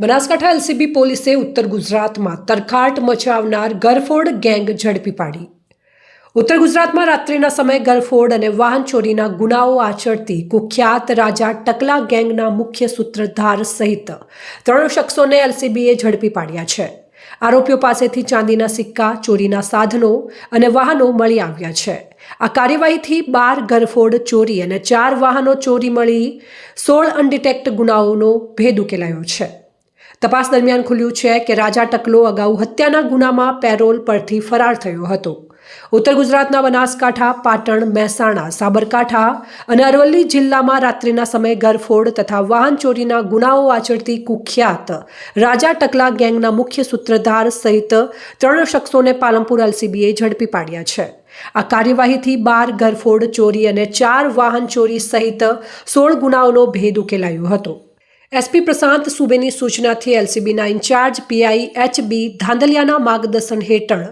Banaskantha LCB પોલીસે ઉત્તર ગુજરાતમાં તરખાટ મચાવનાર ગરફોડ ગેંગ ઝડપી પાડી. ઉત્તર ગુજરાતમાં રાત્રિના સમયે ગરફોડ અને વાહન ચોરીના ગુનાઓ આચરતી કુખ્યાત રાજા ટકલા ગેંગના મુખ્ય સૂત્રધાર સહિત ત્રણ શખ્સોને એલસીબીએ ઝડપી પાડ્યા છે. આરોપીઓ પાસેથી ચાંદીના સિક્કા, ચોરીના સાધનો અને વાહનો મળી આવ્યા છે. આ કાર્યવાહીથી બાર ગરફોડ ચોરી અને ચાર વાહનો ચોરી મળી સોળ અનડિટેક્ટ ગુનાઓનો ભેદ ઉકેલાયો છે. તપાસ દરમિયાન ખુલ્યું છે કે રાજા ટકલો અગાઉ હત્યાના ગુનામાં પેરોલ પરથી ફરાર થયો હતો. ઉત્તર ગુજરાતના બનાસકાંઠા, પાટણ, મહેસાણા, સાબરકાંઠા અને અરવલ્લી જિલ્લામાં રાત્રિના સમયે ગરફોડ તથા વાહન ચોરીના ગુનાઓ આચરતી કુખ્યાત રાજા ટકલા ગેંગના મુખ્ય સૂત્રધાર સહિત ત્રણ શખ્સોને પાલનપુર એલસીબીએ ઝડપી પાડ્યા છે. આ કાર્યવાહીથી બાર ગરફોડ ચોરી અને ચાર વાહન ચોરી સહિત સોળ ગુનાઓનો ભેદ ઉકેલાયો હતો. એસપી પ્રશાંત સુબેની સૂચનાથી એલસીબીના ઇન્ચાર્જ પીઆઈ એચબી ધાંધલિયાના માર્ગદર્શન હેઠળ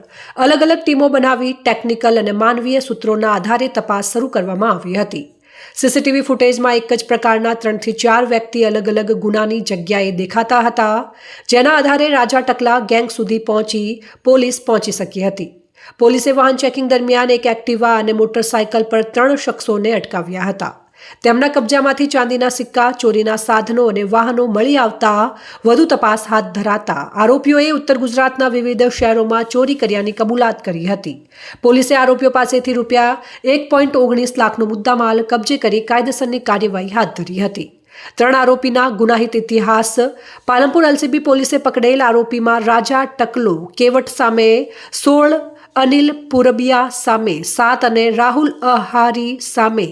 અલગ અલગ ટીમો બનાવી ટેકનિકલ અને માનવીય સૂત્રોના આધારે તપાસ શરૂ કરવામાં આવી હતી. સીસીટીવી ફૂટેજમાં એક જ પ્રકારના ત્રણથી ચાર વ્યક્તિ અલગ અલગ ગુનાની જગ્યાએ દેખાતા હતા, જેના આધારે રાજા ટકલા ગેંગ સુધી પહોંચી પોલીસ પહોંચી શકી હતી. પોલીસે વાહન ચેકિંગ દરમિયાન એક એક્ટિવા અને મોટરસાયકલ પર ત્રણ શખ્સોને અટકાવ્યા હતા. તેમના કબજામાંથી ચાંદીના સિક્કા, ચોરીના સાધનો અને વાહનો મળી આવતા વધુ તપાસ હાથ ધરાતા આરોપીઓએ ઉત્તર ગુજરાતના વિવિધ શહેરોમાં ચોરી કર્યાની કબૂલાત કરી હતી. પોલીસે આરોપીઓ પાસેથી રૂપિયા એક પોઈન્ટ ઓગણીસ લાખનો મુદ્દામાલ કબજે કરી કાયદેસરની કાર્યવાહી હાથ ધરી હતી. ત્રણ આરોપીના ગુનાહિત ઇતિહાસ. પાલનપુર એલસીબી પોલીસે પકડેલ આરોપીમાં રાજા ટકલો કેવટ સામે સોળ અનિલ પુરબિયા સામે સાત અને રાહુલ અહારી સામે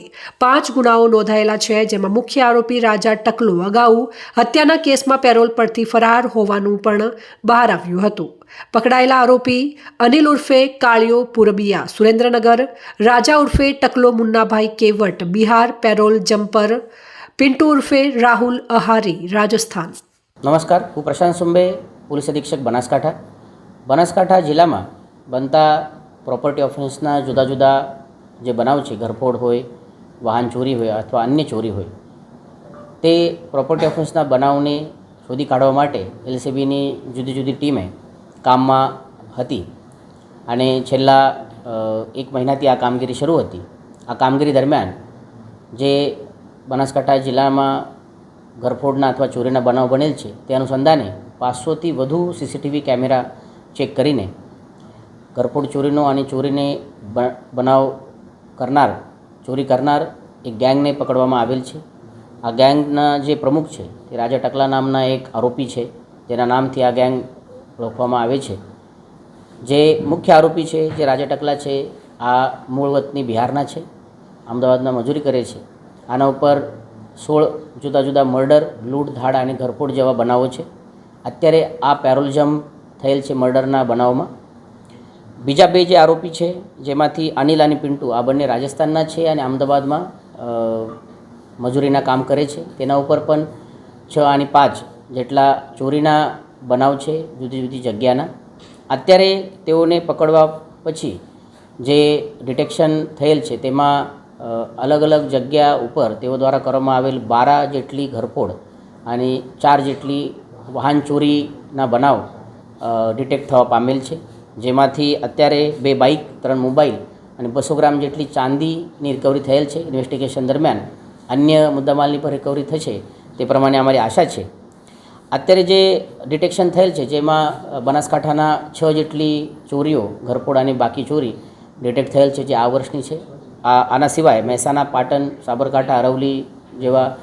પાંચ ગુનાઓ નોંધાયેલા છે, જેમાં મુખ્ય આરોપી રાજા ટકલો અગાઉ હત્યાના કેસમાં પેરોલ પરથી ફરાર હોવાનું પણ બહાર આવ્યું હતું. પકડાયેલા આરોપી અનિલ ઉર્ફે કાળિયો પુરબિયા, સુરેન્દ્રનગર, રાજા ઉર્ફે ટકલો મુન્નાભાઈ કેવટ, બિહાર પેરોલ જમ્પર, પિન્ટુ ઉર્ફે રાહુલ અહારી, રાજસ્થાન. નમસ્કાર, હું પ્રશાંત સુંબે, પોલીસ અધિક્ષક બનાસકાંઠા. બનાસકાંઠા જિલ્લામાં બનતા પ્રોપર્ટી ઓફેન્સના જુદા જુદા જે બનાવ છે, ઘરફોડ હોય, વાહન ચોરી હોય અથવા અન્ય ચોરી હોય, તે પ્રોપર્ટી ઓફેન્સના બનાવને શોધી કાઢવા માટે એલસીબીની જુદી જુદી ટીમે કામમાં હતી અને છેલ્લા એક મહિનાથી આ કામગીરી શરૂ હતી. આ કામગીરી દરમિયાન જે બનાસકાંઠા જિલ્લામાં ઘરફોડના અથવા ચોરીના બનાવ બનેલ છે, તે અનુસંધાને પાંચસોથી વધુ સીસીટીવી કેમેરા ચેક કરીને ઘરફોડ ચોરીનો અને ચોરીને બનાવ કરનાર, ચોરી કરનાર એક ગેંગને પકડવામાં આવેલ છે. આ ગેંગના જે પ્રમુખ છે તે રાજા ટકલા નામના એક આરોપી છે. જેના નામથી આ ગેંગ ઓળખવામાં આવે છે. જે મુખ્ય આરોપી છે, જે રાજા ટકલા છે, આ મૂળ વતની બિહારના છે. અમદાવાદમાં મજૂરી કરે છે. આના ઉપર સોળ જુદા જુદા મર્ડર, લૂંટ, ધાડ અને ઘરફોડ જેવા બનાવો છે. અત્યારે આ પેરોલિઝમ થયેલ છે મર્ડરના બનાવમાં. બીજા બે જે આરોપી છે, જેમાંથી અનિલ અને પિન્ટુ, આ બંને રાજસ્થાનના છે અને અમદાવાદમાં મજૂરીના કામ કરે છે. તેના ઉપર પણ છ અને પાંચ જેટલા ચોરીના બનાવ છે જુદી જુદી જગ્યાના. અત્યારે તેઓને પકડવા પછી જે ડિટેક્શન થયેલ છે, તેમાં અલગ અલગ જગ્યા ઉપર તેઓ દ્વારા કરવામાં આવેલ બારા જેટલી ઘરફોડ અને ચાર જેટલી વાહન ચોરીના બનાવ ડિટેક્ટ થવા પામેલ છે. જેમાંથી અત્યારે બે બાઇક, ત્રણ મોબાઈલ અને બસો ગ્રામ જેટલી ચાંદીની રિકવરી થયેલ છે ઇન્વેસ્ટિગેશન દરમિયાન. અન્ય મુદ્દામાલની પણ રિકવરી થશે તે પ્રમાણે અમારી આશા છે. અત્યારે જે ડિટેક્શન થયેલ છે, જેમાં બનાસકાંઠાના છ જેટલી ચોરીઓ ઘરપોડાની બાકી ચોરી ડિટેક્ટ થયેલ છે જે આ વર્ષની છે. આ, આના સિવાય મહેસાણા, પાટણ, સાબરકાંઠા અરવલી જેવા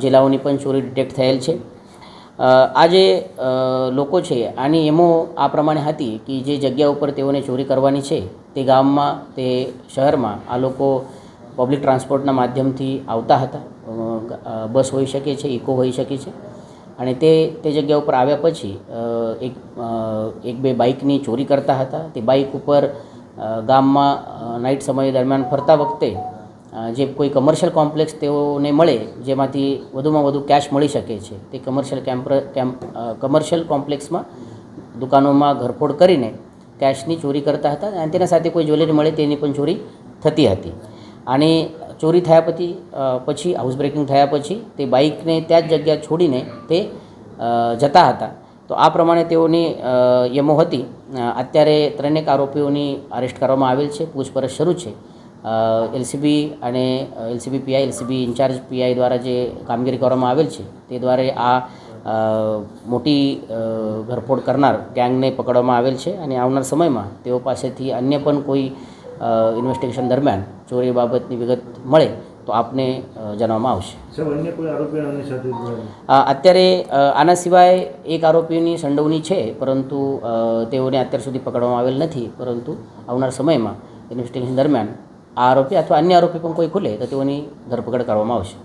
જિલ્લાઓની પણ ચોરી ડિટેક્ટ થયેલ છે. આ જે લોકો છે, આની એમો આ પ્રમાણે હતી કે જે જગ્યા ઉપર તેઓને ચોરી કરવાની છે, તે ગામમાં, તે શહેરમાં આ લોકો પબ્લિક ટ્રાન્સપોર્ટના માધ્યમથી આવતા હતા. બસ હોઈ શકે છે, ઇકો હોઈ શકે છે. અને તે તે જગ્યા ઉપર આવ્યા પછી એક એક બે બાઇકની ચોરી કરતા હતા. તે બાઇક ઉપર ગામમાં નાઇટ સમય દરમિયાન ફરતા વખતે જે કોઈ કમર્શિયલ કોમ્પ્લેક્સ તેઓને મળે, જેમાંથી વધુમાં વધુ કેશ મળી શકે છે, તે કમર્શિયલ કેમ્પર કેમ્પ કમર્શિયલ કોમ્પ્લેક્સમાં દુકાનોમાં ઘરફોડ કરીને કેશની ચોરી કરતા હતા અને તેના સાથે કોઈ જ્વેલરી મળે તેની પણ ચોરી થતી હતી. અને ચોરી થયા પછી પછી હાઉસ બ્રેકિંગ થયા પછી તે બાઇકને ત્યાં જ જગ્યા છોડીને તે જતા હતા. તો આ પ્રમાણે તેઓની યમો હતી. અત્યારે ત્રણેક આરોપીઓની અરેસ્ટ કરવામાં આવેલ છે, પૂછપરછ શરૂ છે. એલસીબી અને LCB PI LCB incharge PI દ્વારા જે કામગીરી કરવામાં આવેલ છે તે દ્વારા આ મોટી ઘરફોડ કરનાર ગેંગને પકડવામાં આવેલ છે અને આવનાર સમયમાં તેઓ પાસેથી અન્ય પણ કોઈ ઇન્વેસ્ટિગેશન દરમિયાન ચોરી બાબતની વિગત મળે તો આપને જણાવવામાં આવશે. અત્યારે આના સિવાય એક આરોપીની સંડોવણી છે પરંતુ તેઓને અત્યાર સુધી પકડવામાં આવેલ નથી પરંતુ આવનાર સમયમાં ઇન્વેસ્ટિગેશન દરમિયાન આ આરોપી અથવા અન્ય આરોપી પણ કોઈ ખુલે તો તેઓની ધરપકડ કરવામાં આવશે.